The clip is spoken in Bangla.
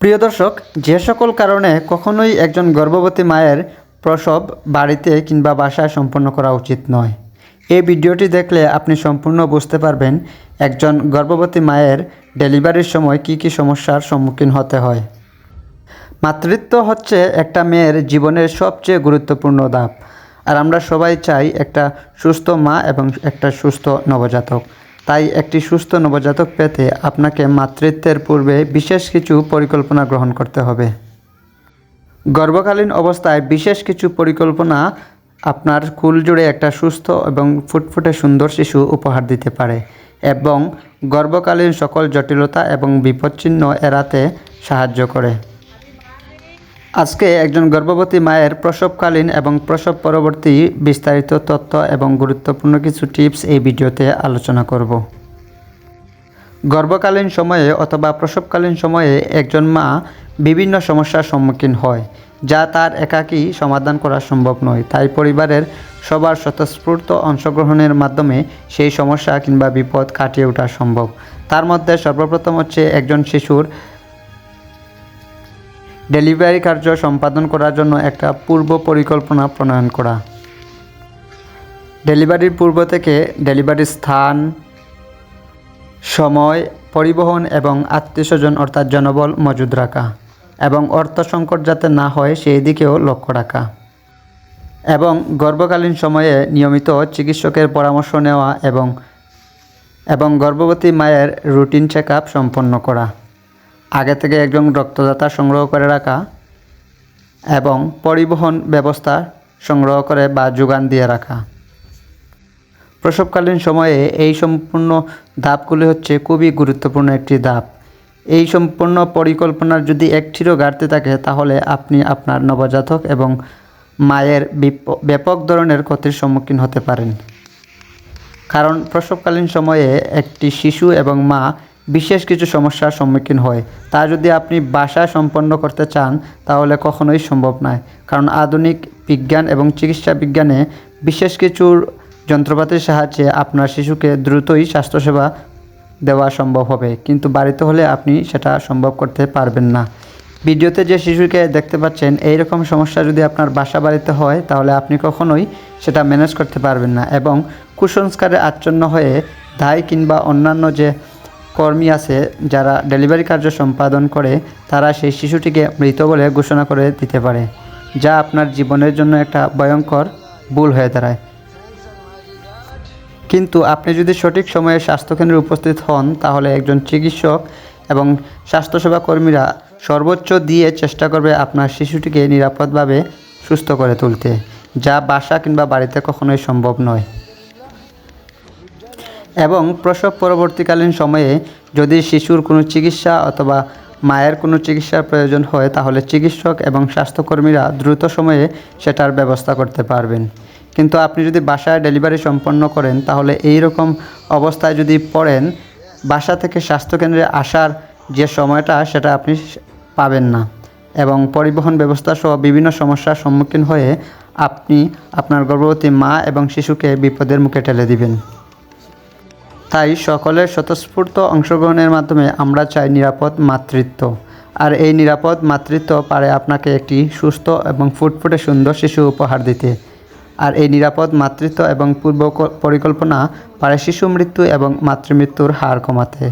প্রিয় দর্শক, যে সকল কারণে কখনোই একজন গর্ভবতী মায়ের প্রসব বাড়িতে কিংবা বাসায় সম্পন্ন করা উচিত নয়। এই ভিডিওটি দেখলে আপনি সম্পূর্ণ বুঝতে পারবেন একজন গর্ভবতী মায়ের ডেলিভারির সময় কি কি সমস্যার সম্মুখীন হতে হয়। মাতৃত্ব হচ্ছে একটা মেয়ের জীবনের সবচেয়ে গুরুত্বপূর্ণ ধাপ। আর আমরা সবাই চাই একটা সুস্থ মা এবং একটা সুস্থ নবজাতক। তাই একটি সুস্থ নবজাতক পেতে আপনাকে মাতৃত্বের পূর্বে বিশেষ কিছু পরিকল্পনা গ্রহণ করতে হবে। গর্ভকালীন অবস্থায় বিশেষ কিছু পরিকল্পনা আপনার কুল জুড়ে একটা সুস্থ এবং ফুটফুটে সুন্দর শিশু উপহার দিতে পারে এবং গর্ভকালীন সকল জটিলতা এবং বিপচ্ছিন্ন এড়াতে সাহায্য করে। আজকে একজন গর্ভবতী মায়ের প্রসবকালীন এবং প্রসব পরবর্তী বিস্তারিত তথ্য এবং গুরুত্বপূর্ণ কিছু টিপস এই ভিডিওতে আলোচনা করব। গর্ভকালীন সময়ে অথবা প্রসবকালীন সময়ে একজন মা বিভিন্ন সমস্যার সম্মুখীন হয়, যা তার একাকী সমাধান করা সম্ভব নয়। তাই পরিবারের সবার স্বতঃস্ফূর্ত অংশগ্রহণের মাধ্যমে সেই সমস্যা কিংবা বিপদ কাটিয়ে ওঠা সম্ভব। তার মধ্যে সর্বপ্রথম হচ্ছে একজন শিশুর ডেলিভারি কার্য সম্পাদন করার জন্য একটা পূর্ব পরিকল্পনা প্রণয়ন করা। ডেলিভারির পূর্ব থেকে ডেলিভারির স্থান, সময়, পরিবহন এবং আত্মীয়স্বজন অর্থাৎ জনবল মজুদ রাখা এবং অর্থ সংকট যাতে না হয় সেই দিকেও লক্ষ্য রাখা এবং গর্ভকালীন সময়ে নিয়মিত চিকিৎসকের পরামর্শ নেওয়া এবং এবং গর্ভবতী মায়ের রুটিন চেক সম্পন্ন করা। আগে থেকে একজন রক্তদাতা সংগ্রহ করে রাখা এবং পরিবহন ব্যবস্থা সংগ্রহ করে বা যোগান দিয়ে রাখা। প্রসবকালীন সময়ে এই সম্পূর্ণ ধাপগুলি হচ্ছে খুবই গুরুত্বপূর্ণ একটি ধাপ। এই সম্পূর্ণ পরিকল্পনার যদি একটিরও ঘাটতি থাকে, তাহলে আপনি আপনার নবজাতক এবং মায়ের ব্যাপক ধরনের ক্ষতির সম্মুখীন হতে পারেন। কারণ প্রসবকালীন সময়ে একটি শিশু এবং মা বিশেষ কিছু সমস্যার সম্মুখীন হয়। তা যদি আপনি বাসায় সম্পন্ন করতে চান, তাহলে কখনোই সম্ভব নয়। কারণ আধুনিক বিজ্ঞান এবং চিকিৎসা বিজ্ঞানে বিশেষ কিছুর যন্ত্রপাতির সাহায্যে আপনার শিশুকে দ্রুতই স্বাস্থ্যসেবা দেওয়া সম্ভব হবে। কিন্তু বাড়িতে হলে আপনি সেটা সম্ভব করতে পারবেন না। ভিডিওতে যে শিশুকে দেখতে পাচ্ছেন এই রকম সমস্যা যদি আপনার বাসা বাড়িতে হয়, তাহলে আপনি কখনোই সেটা ম্যানেজ করতে পারবেন না। এবং কুসংস্কারে আচ্ছন্ন হয়ে দায় কিংবা অন্যান্য যে কর্মী আছে যারা ডেলিভারি কার্য সম্পাদন করে, তারা সেই শিশুটিকে মৃত বলে ঘোষণা করে দিতে পারে, যা আপনার জীবনের জন্য একটা ভয়ঙ্কর ভুল হয়ে দাঁড়ায়। কিন্তু আপনি যদি সঠিক সময়ে স্বাস্থ্যকেন্দ্রে উপস্থিত হন, তাহলে একজন চিকিৎসক এবং স্বাস্থ্যসেবা কর্মীরা সর্বোচ্চ দিয়ে চেষ্টা করবে আপনার শিশুটিকে নিরাপদভাবে সুস্থ করে তুলতে, যা বাসা কিংবা বাড়িতে কখনোই সম্ভব নয়। এবং প্রসব পরবর্তীকালীন সময়ে যদি শিশুর কোনো চিকিৎসা অথবা মায়ের কোনো চিকিৎসার প্রয়োজন হয়, তাহলে চিকিৎসক এবং স্বাস্থ্যকর্মীরা দ্রুত সময়ে সেটার ব্যবস্থা করতে পারবেন। কিন্তু আপনি যদি বাসায় ডেলিভারি সম্পন্ন করেন, তাহলে এই রকম অবস্থায় যদি পড়েন, বাসা থেকে স্বাস্থ্যকেন্দ্রে আসার যে সময়টা, সেটা আপনি পাবেন না। এবং পরিবহন ব্যবস্থা সহ বিভিন্ন সমস্যার সম্মুখীন হয়ে আপনি আপনার গর্ভবতী মা এবং শিশুকে বিপদের মুখে ঠেলে দিবেন। তাই সকলের স্বতঃস্ফূর্ত অংশগ্রহণের মাধ্যমে আমরা চাই নিরাপদ মাতৃত্ব। আর এই নিরাপদ মাতৃত্ব পারে আপনাকে একটি সুস্থ এবং ফুটফুটে সুন্দর শিশু উপহার দিতে। আর এই নিরাপদ মাতৃত্ব এবং পূর্ব পরিকল্পনা পারে শিশু মৃত্যু এবং মাতৃমৃত্যুর হার কমাতে।